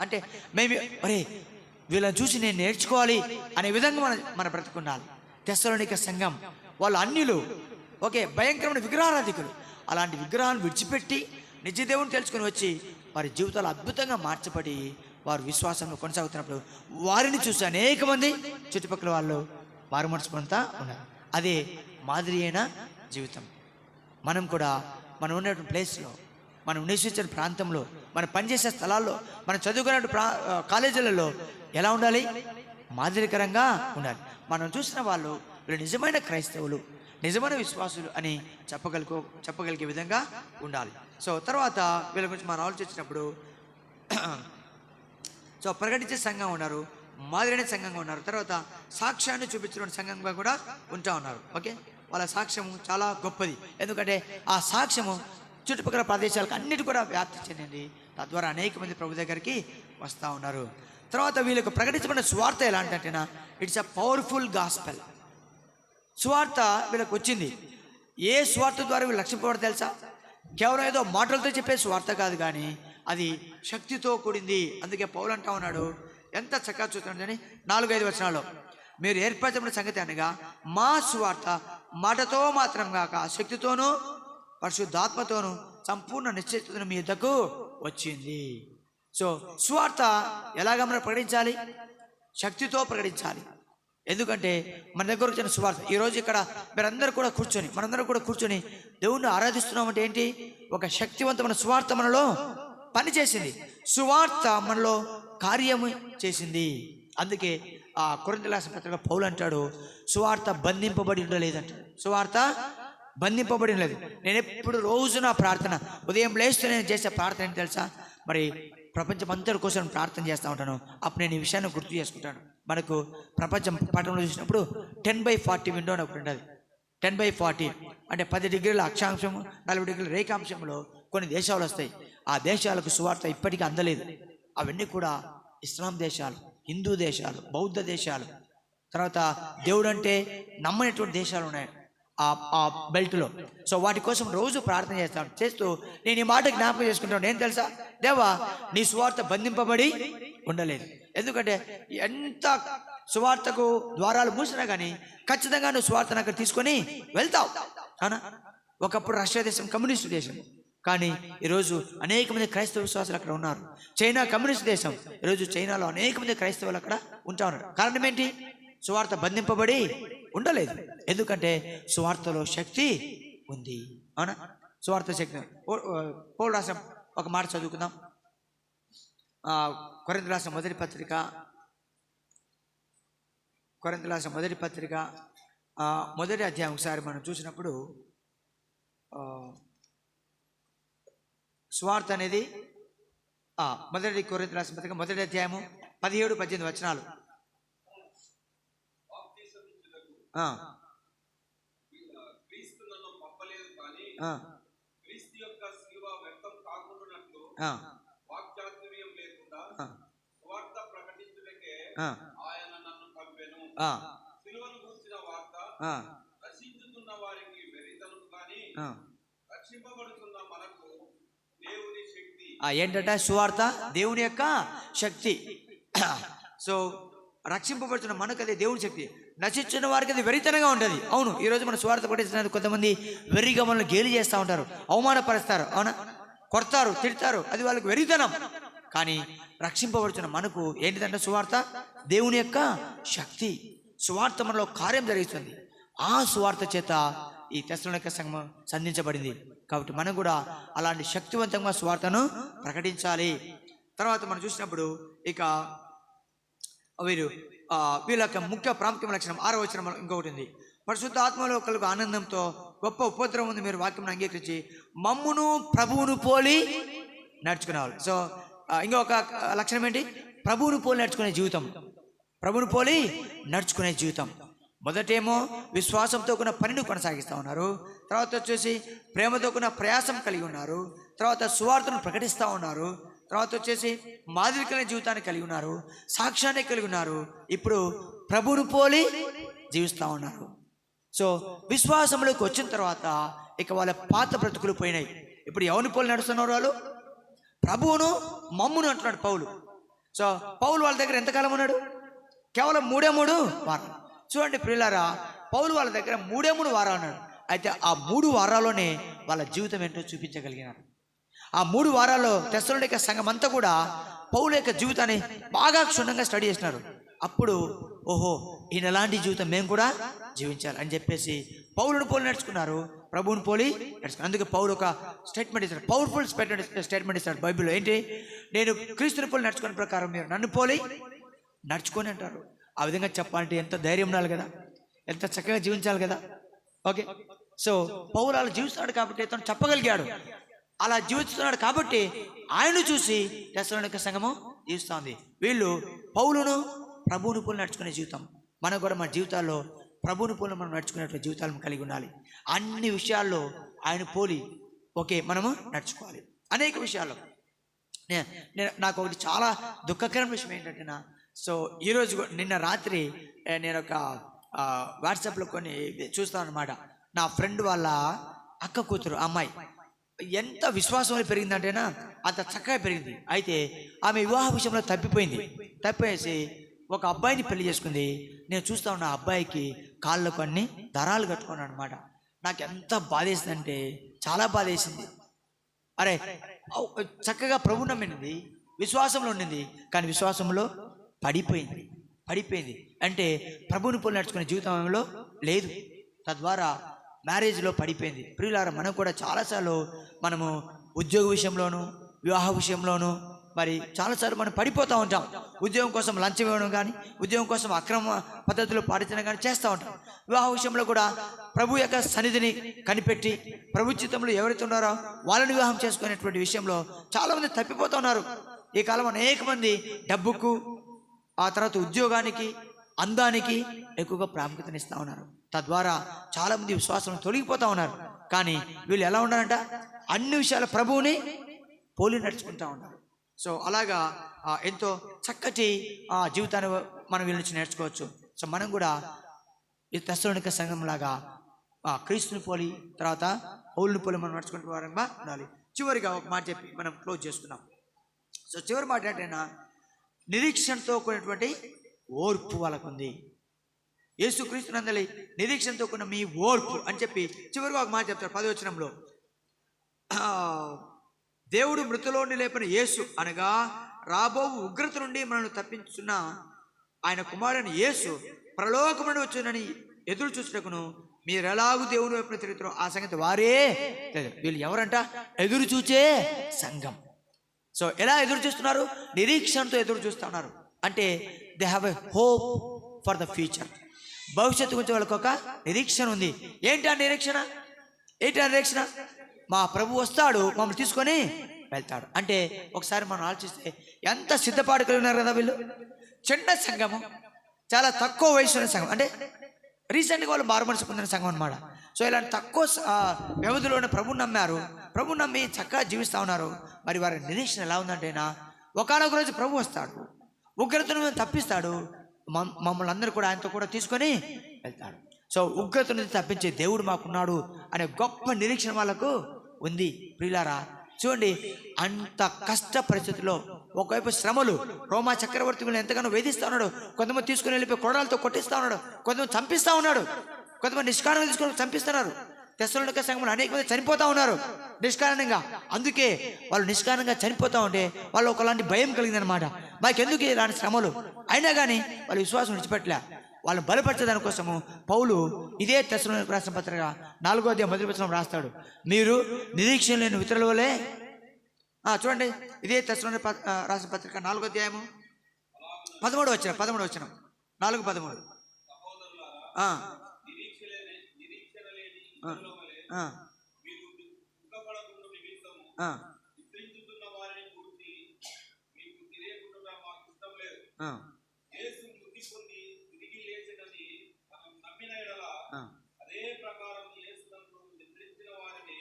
అంటే మేము ఒరే వీళ్ళని చూసి నేను నేర్చుకోవాలి అనే విధంగా మన మన బ్రతుకుండాలి తెస్సలోనిక సంఘం వాళ్ళు అన్యులు ఓకే భయంకరమైన విగ్రహారాధికులు. అలాంటి విగ్రహాన్ని విడిచిపెట్టి నిజ దేవుని తెలుసుకొని వచ్చి వారి జీవితాలు అద్భుతంగా మార్చబడి వారు విశ్వాసంలో కొనసాగుతున్నప్పుడు వారిని చూసి అనేక మంది చుట్టుపక్కల వాళ్ళు మారు మనసుకుంటా ఉన్నారు. అదే మాదిరి అయిన జీవితం. మనం కూడా మనం ఉన్నటువంటి ప్లేస్లో మనం నివసించిన ప్రాంతంలో మనం పనిచేసే స్థలాల్లో మనం చదువుకునే ప్రా కాలేజీలలో ఎలా ఉండాలి? మాదిరికరంగా ఉండాలి. మనం చూసిన వాళ్ళు వీళ్ళు నిజమైన క్రైస్తవులు నిజమైన విశ్వాసులు అని చెప్పగలుగు చెప్పగలిగే విధంగా ఉండాలి. సో తర్వాత వీళ్ళ గురించి మనం ఆలోచించినప్పుడు సో ప్రకటించే సంఘం ఉన్నారు మాదిరిన సంఘంగా ఉన్నారు. తర్వాత సాక్ష్యాన్ని చూపించిన సంఘంగా కూడా ఉంటా ఉన్నారు. ఓకే? వాళ్ళ సాక్ష్యము చాలా గొప్పది. ఎందుకంటే ఆ సాక్ష్యము చుట్టుపక్కల ప్రదేశాలకు అన్నిటి కూడా వ్యాప్తి చెందింది. తద్వారా అనేక మంది ప్రభు దగ్గరికి వస్తూ ఉన్నారు. తర్వాత వీళ్ళకు ప్రకటించబడిన స్వార్థ ఎలాంటింటేనా ఇట్స్ అ పవర్ఫుల్ గాస్పెల్ స్వార్థ వీళ్ళకు వచ్చింది. ఏ స్వార్థ ద్వారా వీళ్ళు లక్ష్యపడ తెలుసా? కేవలం ఏదో మాటలతో చెప్పే స్వార్థ కాదు కానీ అది శక్తితో కూడింది. అందుకే పౌలు అంటా ఉన్నాడు ఎంత చక్కగా చూస్తున్నాడని నాలుగైదు వచనాలు మీరు ఏర్పరచబడిన సంగతి అనగా మా స్వార్థ మాటతో మాత్రం కాక శక్తితోనూ పరిశుద్ధాత్మతోనూ సంపూర్ణ నిశ్చయితను మీ యుద్ధకు వచ్చింది. సో సువార్త ఎలాగ మనం ప్రకటించాలి? శక్తితో ప్రకటించాలి. ఎందుకంటే మన దగ్గర వచ్చిన సువార్త ఈరోజు ఇక్కడ మీరందరూ కూడా కూర్చొని మనందరూ కూడా కూర్చొని దేవుణ్ణి ఆరాధిస్తున్నాం అంటే ఏంటి? ఒక శక్తివంతమైన సువార్త మనలో పనిచేసింది. సువార్త మనలో కార్యము చేసింది. అందుకే ఆ కొరంతలాస పత్రిక పౌలు అంటాడు సువార్త బంధింపబడి ఉండలేదంటాడు సువార్త బంధింపబడి లేదు. నేను ఎప్పుడు రోజు నా ప్రార్థన ఉదయం లేస్తూ నేను చేసే ప్రార్థన ఏంటి తెలుసా? మరి ప్రపంచం కోసం ప్రార్థన చేస్తూ ఉంటాను. అప్పుడు నేను ఈ విషయాన్ని గుర్తు చేసుకుంటాను. మనకు ప్రపంచం పట్టణంలో చూసినప్పుడు టెన్ బై ఫార్టీ విండో అని ఒకటి ఉండదు. టెన్ బై ఫార్టీ అంటే పది డిగ్రీల అక్షాంశం నలభై డిగ్రీల రేఖాంశంలో కొన్ని దేశాలు వస్తాయి. ఆ దేశాలకు సువార్త ఇప్పటికీ అందలేదు. అవన్నీ కూడా ఇస్లాం దేశాలు హిందూ దేశాలు బౌద్ధ దేశాలు. తర్వాత దేవుడు అంటే నమ్మనటువంటి దేశాలు ఉన్నాయి. ఆ ఆ బెల్ట్లో. సో వాటి కోసం రోజు ప్రార్థన చేస్తాను. చేస్తూ నేను ఈ మాట జ్ఞాపకం చేసుకుంటాను. నేను తెలుసా? దేవా నీ సువార్త బంధింపబడి ఉండలేదు. ఎందుకంటే ఎంత సువార్తకు ద్వారాలు మూసినా కానీ ఖచ్చితంగా నువ్వు సువార్తను అక్కడ తీసుకొని వెళ్తావు. అవునా? ఒకప్పుడు రష్యా దేశం కమ్యూనిస్ట్ దేశం. కానీ ఈరోజు అనేక మంది క్రైస్తవ విశ్వాసులు అక్కడ ఉన్నారు. చైనా కమ్యూనిస్ట్ దేశం. ఈరోజు చైనాలో అనేక మంది క్రైస్తవులు అక్కడ ఉంటా ఉన్నారు కారణం ఏంటి? సువార్త బంధింపబడి ఉండలేదు. ఎందుకంటే సువార్తలో శక్తి ఉంది. అవునా? సువార్త శక్తి. పౌరు రాసం ఒక మాట చదువుకుందాం. కొరింత రాసిన మొదటి పత్రిక. కొరింత రాసిన మొదటి పత్రిక. మొదటి అధ్యాయం ఒకసారి మనం చూసినప్పుడు స్వార్థ అనేది మొదటి కొరింత రాసిన పత్రిక మొదటి అధ్యాయము పదిహేడు పద్దెనిమిది వచనాలు ఆ, క్రీస్తు నన్ను పంపలేదు కానీ ఆ, క్రీస్తు యొక్క శిలువ వ్యక్తం కాకుండానట్లు ఆ, వాక్చాతుర్యం లేకుండా ఆ, సువార్త ప్రకటించుటకే ఆ, ఆయన నన్ను పంపెను. ఆ, శిలువను గురించిన వార్త ఆ, రక్షించుతున్న వారికి వెరితనం కానీ ఆ. రక్షింపబడుతున్న మనకు దేవుని శక్తి. ఆ, ఏంటంటే సువార్త? దేవుని యొక్క శక్తి. సో రక్షింపబడుతున్న మనకు అది దేవుని శక్తి. నశించిన వారికి అది వెరితనంగా ఉంటుంది. అవును ఈరోజు మన స్వార్థ పట్టిస్తున్నది కొంతమంది వెర్రిగా మనల్ని గేలి చేస్తూ ఉంటారు అవమానపరుస్తారు అవునా? కొడతారు తిడతారు అది వాళ్ళకి వెరితనం. కానీ రక్షింపబడుతున్న మనకు ఏంటిదంటే సువార్త? దేవుని యొక్క శక్తి. సువార్త మనలో కార్యం జరుగుతుంది ఆ సువార్త చేత ఈ యొక్క సంఘం సంధించబడింది. కాబట్టి మనం కూడా అలాంటి శక్తివంతంగా సువార్తను ప్రకటించాలి. తర్వాత మనం చూసినప్పుడు ఇక వీరు వీళ్ళ యొక్క ముఖ్య ప్రాముఖ్యమైన లక్షణం. ఆరో వచనం ఇంకొకటి ఉంది. పరిశుద్ధ ఆత్మలో కలుగు ఆనందంతో గొప్ప ఉపద్రవం ఉంది. మీరు వాక్యం అంగీకరించి మమ్మును ప్రభువును పోలి నడుచుకునేవాళ్ళు. సో ఇంకొక లక్షణం ఏంటి? ప్రభువును పోలి నడుచుకునే జీవితం. ప్రభువును పోలి నడుచుకునే జీవితం. మొదటేమో విశ్వాసంతో కూడిన పనిని కొనసాగిస్తూ ఉన్నారు. తర్వాత వచ్చేసి ప్రేమతో కూడిన ప్రయాసం కలిగి ఉన్నారు. తర్వాత సువార్తను ప్రకటిస్తూ ఉన్నారు. తర్వాత వచ్చేసి మాదిరికమైన జీవితాన్ని కలిగి ఉన్నారు సాక్ష్యాన్ని కలిగి ఉన్నారు. ఇప్పుడు ప్రభువును పోలి జీవిస్తూ ఉన్నారు. సో విశ్వాసంలోకి వచ్చిన తర్వాత ఇక వాళ్ళ పాత బ్రతుకులు పోయినాయి. ఇప్పుడు ఎవరిని పోలి నడుస్తున్నారు వాళ్ళు? ప్రభువును మమ్మును అంటున్నాడు పౌలు. సో పౌలు వాళ్ళ దగ్గర ఎంతకాలం ఉన్నాడు? కేవలం మూడే మూడు వారం చూడండి ప్రియులారా పౌలు వాళ్ళ దగ్గర మూడే మూడు వారాలు ఉన్నాడు. అయితే ఆ మూడు వారాల్లోనే వాళ్ళ జీవితం ఏంటో చూపించగలిగినారు. ఆ మూడు వారాల్లో తెస్సలోనిక సంఘం అంతా కూడా పౌల యొక్క జీవితాన్ని బాగా క్షుణ్ణంగా స్టడీ చేసినారు. అప్పుడు ఓహో ఈయన ఎలాంటి జీవితం మేము కూడా జీవించాలి అని చెప్పేసి పౌరుని పోలి నడుచుకున్నారు. ప్రభువుని పోలి నడుచుకున్నారు. అందుకే పౌరు ఒక స్టేట్మెంట్ ఇస్తాడు. పవర్ఫుల్ స్టేట్మెంట్ ఇస్తాడు బైబిల్లో. ఏంటి? నేను క్రీస్తుని పోలి నడుచుకున్న ప్రకారం మీరు నన్ను పోలి నడుచుకొని అంటారు. ఆ విధంగా చెప్పాలంటే ఎంత ధైర్యం ఉండాలి కదా? ఎంత చక్కగా జీవించాలి కదా? ఓకే. సో పౌరాలు జీవిస్తాడు కాబట్టి తను చెప్పగలిగాడు. అలా జీవిస్తున్నాడు కాబట్టి ఆయన చూసి తెసలోనిక సంఘము జీవిస్తుంది. వీళ్ళు పౌలును ప్రభువుని పూలు నడుచుకునే జీవితం. మనం కూడా మన జీవితాల్లో ప్రభువుని పోలి మనం నడుచుకునేటువంటి జీవితాలను కలిగి ఉండాలి. అన్ని విషయాల్లో ఆయన పోలి ఓకే మనము నడుచుకోవాలి. అనేక విషయాల్లో. నే- నేను నాకు ఒకటి చాలా దుఃఖకరమైన విషయం ఏంటంటే నా సో ఈరోజు నిన్న రాత్రి నేను ఒక వాట్సాప్లో కొన్ని చూస్తాను అనమాట నా ఫ్రెండ్ వాళ్ళ అక్క కూతురు అమ్మాయి. ఎంత విశ్వాసం పెరిగిందంటేనా అంత చక్కగా పెరిగింది. అయితే ఆమె వివాహ విషయంలో తప్పిపోయింది. తప్పేసి ఒక అబ్బాయిని పెళ్ళి చేసుకుంది. నేను చూస్తా ఉన్న అబ్బాయికి కాళ్ళకు అన్ని దరాలు కట్టుకున్నాను అనమాట నాకు ఎంత బాధేసిందంటే చాలా బాధేసింది. అరే చక్కగా ప్రభు నమ్మినది విశ్వాసంలో ఉండింది కానీ విశ్వాసంలో పడిపోయింది. పడిపోయింది. అంటే ప్రభుని పోలి నడుచుకునే జీవితంలో లేదు. తద్వారా మ్యారేజ్లో పడిపోయింది. ప్రియులారా మనం కూడా చాలాసార్లు మనము ఉద్యోగ విషయంలోను వివాహ విషయంలోను మరి చాలాసార్లు మనం పడిపోతూ ఉంటాం. ఉద్యోగం కోసం లంచం ఇవ్వడం కానీ ఉద్యోగం కోసం అక్రమ పద్ధతులు పాటించడం కానీ చేస్తూ ఉంటాం. వివాహ విషయంలో కూడా ప్రభు యొక్క సన్నిధిని కనిపెట్టి ప్రభు చిత్తంలో ఎవరైతే ఉన్నారో వాళ్ళని వివాహం చేసుకునేటువంటి విషయంలో చాలామంది తప్పిపోతూ ఉన్నారు. ఈ కాలం అనేక మంది డబ్బుకు ఆ తర్వాత ఉద్యోగానికి అందానికి ఎక్కువగా ప్రాముఖ్యతను ఇస్తూ ఉన్నారు. తద్వారా చాలామంది విశ్వాసం తొలగిపోతూ ఉన్నారు. కానీ వీళ్ళు ఎలా ఉన్నారంట? అన్ని విషయాల ప్రభువుని పోలి నడుచుకుంటూ ఉన్నారు. సో అలాగా ఎంతో చక్కటి ఆ, జీవితాన్ని మనం వీళ్ళ నుంచి నేర్చుకోవచ్చు. సో మనం కూడా ఈ తెస్సలోనిక సంఘం లాగా ఆ, క్రీస్తుని పోలి తర్వాత పౌరుని పోలి మనం నడుచుకుంటూ వారంగా ఉండాలి. చివరిగా ఒక మాట చెప్పి మనం క్లోజ్ చేసుకున్నాం సో చివరి మాట ఏంటైనా నిరీక్షణతో కూడినటువంటి ఓర్పు వాళ్ళకుంది. యేసుక్రీస్తు నందలి నిరీక్షణతో కూడిన మీ ఓర్పు అని చెప్పి చివరిగా ఒక మాట చెప్తారు పదవచనంలో. దేవుడు మృతులోని లేపిన యేసు అనగా రాబో ఉగ్రత నుండి మనల్ని తప్పించున్న ఆయన కుమారుని యేసు ప్రలోకం నుండి వచ్చునని ఎదురు చూసినకును మీరు ఎలాగూ దేవుని వైపున తిరుగుతారో ఆ సంగతి వారే వీళ్ళు ఎవరంట? ఎదురు చూచే సంఘం. సో ఎలా ఎదురు చూస్తున్నారు? నిరీక్షణతో ఎదురు చూస్తున్నారు అంటే they have a hope for the future భవిష్యత్తు గురించి వాళ్ళకి ఒక నిరీక్షణ ఉంది. ఏంటి ఆ నిరీక్షణ? ఏంటి ఆ నిరీక్షణ? మా ప్రభు వస్తాడు మమ్మల్ని తీసుకొని వెళ్తాడు. అంటే ఒకసారి మనం ఆలోచిస్తే ఎంత సిద్ధపాటు కలిగి ఉన్నారు కదా వీళ్ళు? చిన్న సంఘము చాలా తక్కువ వయసు ఉన్న సంఘం. అంటే రీసెంట్గా వాళ్ళు మారు మనసు పొందిన సంఘం అనమాట సో ఇలాంటి తక్కువ వ్యవధిలోనే ప్రభు నమ్మారు. ప్రభు నమ్మి చక్కగా జీవిస్తూ ఉన్నారు. మరి వారి నిరీక్షణ ఎలా ఉందంటేనా? ఒకనొక రోజు ప్రభు వస్తాడు. ఉగ్రతను తప్పిస్తాడు. మమ్- మమ్మల్ని అందరూ కూడా ఆయనతో కూడా తీసుకొని వెళ్తాడు సో ఉగ్రత నుంచి తప్పించే దేవుడు మాకున్నాడు అనే గొప్ప నిరీక్షణ వాళ్ళకు ఉంది. ప్రియులారా చూడండి అంత కష్ట పరిస్థితుల్లో ఒకవైపు శ్రమలు రోమా చక్రవర్తి వీళ్ళని ఎంతగానో వేధిస్తా ఉన్నాడు. కొంతమంది తీసుకుని వెళ్ళిపోయి కొడాలతో కొట్టిస్తా ఉన్నాడు. కొంతమంది చంపిస్తా ఉన్నాడు. కొంతమంది నిష్కారణంగా తీసుకొని చంపిస్తున్నారు. తెసలుడిక సంఘంలో అనేక మంది చనిపోతూ ఉన్నారు. నిష్కారణంగా. అందుకే వాళ్ళు నిష్కారణంగా చనిపోతూ ఉంటే వాళ్ళు ఒకలాంటి భయం కలిగిందనమాట మాకెందుకు ఇలాంటి శ్రమలు? అయినా కానీ వాళ్ళు విశ్వాసం విడిచిపెట్టలే. వాళ్ళు బలపరచదాని కోసము పౌలు ఇదే తెసలు రాసిన పత్రిక నాలుగో అధ్యాయం మొదటి పత్రం రాస్తాడు. మీరు నిరీక్షణ లేని ఇతరుల చూడండి. ఇదే తెసలు రాసిన పత్రిక నాలుగో అధ్యాయము పదమూడు వచ్చిన పదమూడు వచ్చిన నాలుగు పదమూడు. అదే ప్రకారం వారిని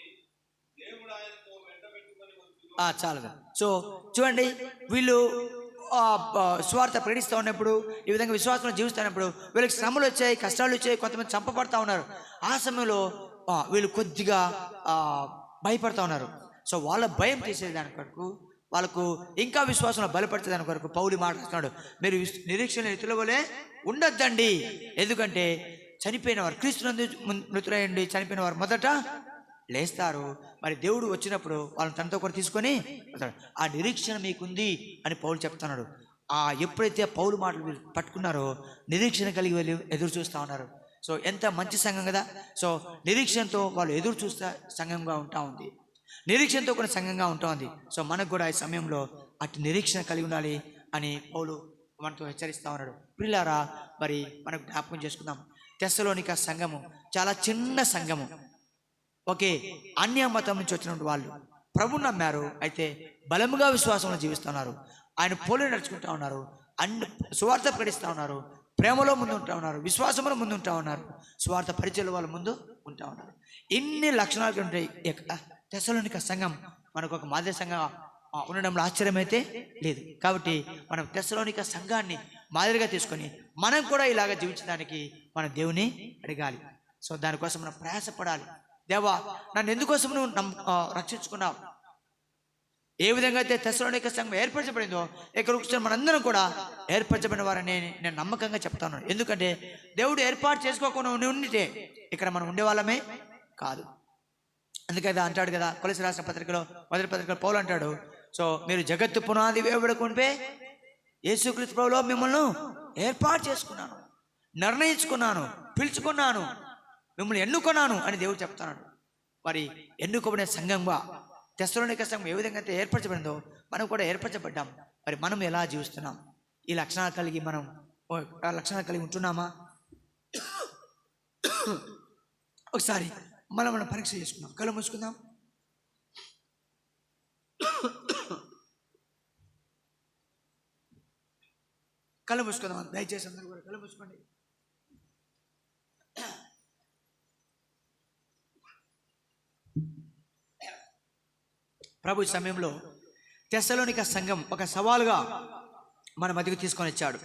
దేవుడు ఆయనతో చాలు సో చూడండి వీళ్ళు స్వార్థ ప్రకటిస్తూ ఉన్నప్పుడు ఈ విధంగా విశ్వాసంలో జీవిస్తున్నప్పుడు వీళ్ళకి శ్రమలు వచ్చాయి కష్టాలు వచ్చాయి కొంతమంది చంపబడతా ఉన్నారు. ఆ సమయంలో వీళ్ళు కొద్దిగా భయపడుతూ భయపడతా ఉన్నారు. సో వాళ్ళ భయం తీసేదాని కొరకు వాళ్ళకు ఇంకా విశ్వాసంలో బలపడుతుంది కొరకు పౌలి మాట్లాడుతున్నాడు మీరు నిరీక్షణ ఇతరుల వలె ఉండొద్దండి. ఎందుకంటే చనిపోయిన వారు క్రీస్తునందు మృతులయ్యండి చనిపోయిన వారు మొదట లేస్తారు. మరి దేవుడు వచ్చినప్పుడు వాళ్ళని తనతో కూడా తీసుకొని ఆ నిరీక్షణ మీకుంది అని పౌలు చెప్తున్నాడు. ఆ ఎప్పుడైతే పౌలు మాటలు పట్టుకున్నారో నిరీక్షణ కలిగి వెళ్ళి ఎదురు చూస్తూ ఉన్నారు. సో ఎంత మంచి సంఘం కదా. సో నిరీక్షణతో వాళ్ళు ఎదురు చూస్తే సంఘంగా ఉంటా ఉంది. నిరీక్షణతో కూడా సంఘంగా ఉంటా ఉంది. సో మనకు కూడా ఈ సమయంలో అటు నిరీక్షణ కలిగి ఉండాలి అని పౌలు మనతో హెచ్చరిస్తూ ఉన్నాడు. పిల్లారా మరి మనకు జ్ఞాపకం చేసుకుందాం. తెస్సలోనిక సంఘము చాలా చిన్న సంఘము. ఓకే అన్య మతం నుంచి వచ్చినటువంటి వాళ్ళు. ప్రభు నమ్మారు అయితే బలముగా విశ్వాసంలో జీవిస్తున్నారు ఆయన పోలి నడుచుకుంటా ఉన్నారు. అన్ని సువార్త ప్రకటిస్తూ ఉన్నారు. ప్రేమలో ముందు ఉంటా ఉన్నారు విశ్వాసంలో ముందు ఉంటా ఉన్నారు స్వార్థ పరిచయాల వాళ్ళ ముందు ఉంటా ఉన్నారు. ఎన్ని లక్షణాలు ఉంటాయి. తెసలోనిక సంఘం మనకు ఒక మాదిరి సంఘం ఉండడంలో ఆశ్చర్యమైతే లేదు. కాబట్టి మనం తెసలోనిక సంఘాన్ని మాదిరిగా తీసుకొని మనం కూడా ఇలాగ జీవించడానికి మన దేవుని అడగాలి. సో దానికోసం మనం ప్రయాసపడాలి. దేవా నన్ను ఎందుకోసం నువ్వు నమ్ రక్షించుకున్నావు? ఏ విధంగా అయితే తెసలోనిక సంఘం ఏర్పరచబడిందో ఇక్కడ కూర్చొని మనందరం కూడా ఏర్పరచబడిన వారని నేను నమ్మకంగా చెప్తాను. ఎందుకంటే దేవుడు ఏర్పాటు చేసుకోకుండా ఉండితే ఇక్కడ మనం ఉండేవాళ్ళమే కాదు. అందుకే అంటాడు కదా కొలసి రాసిన పత్రికలో మొదటి పత్రికలో పౌలు అంటాడు సో మీరు జగత్తు పునాది వేయబడుకుంటే యేసుక్రీస్తు ప్రభులో మిమ్మల్ని ఏర్పాటు చేసుకున్నాను నిర్ణయించుకున్నాను పిలుచుకున్నాను మిమ్మల్ని ఎన్నుకున్నాను అని దేవుడు చెప్తున్నాడు. మరి ఎన్నుకోబడిన సంఘంగా తెస్తలోనిక సంఘం ఏ విధంగా అయితే ఏర్పరచబడిందో మనం కూడా ఏర్పరచబడ్డాం. మరి మనం ఎలా జీవిస్తున్నాం? ఈ లక్షణాలు కలిగి మనం ఆ లక్షణాలు కలిగి ఉంటున్నామా? ఒకసారి మనం మనం పరీక్ష చేసుకుందాం. కళ్ళు మూసుకుందాం. కళ్ళు మూసుకుందాం. దయచేసి అందరూ కూడా కళ్ళు మూసుకోండి. ప్రభు ఈ సమయంలో తెస్సలోనిక సంఘం ఒక సవాలుగా మన మధ్యకు తీసుకొని వచ్చాడు.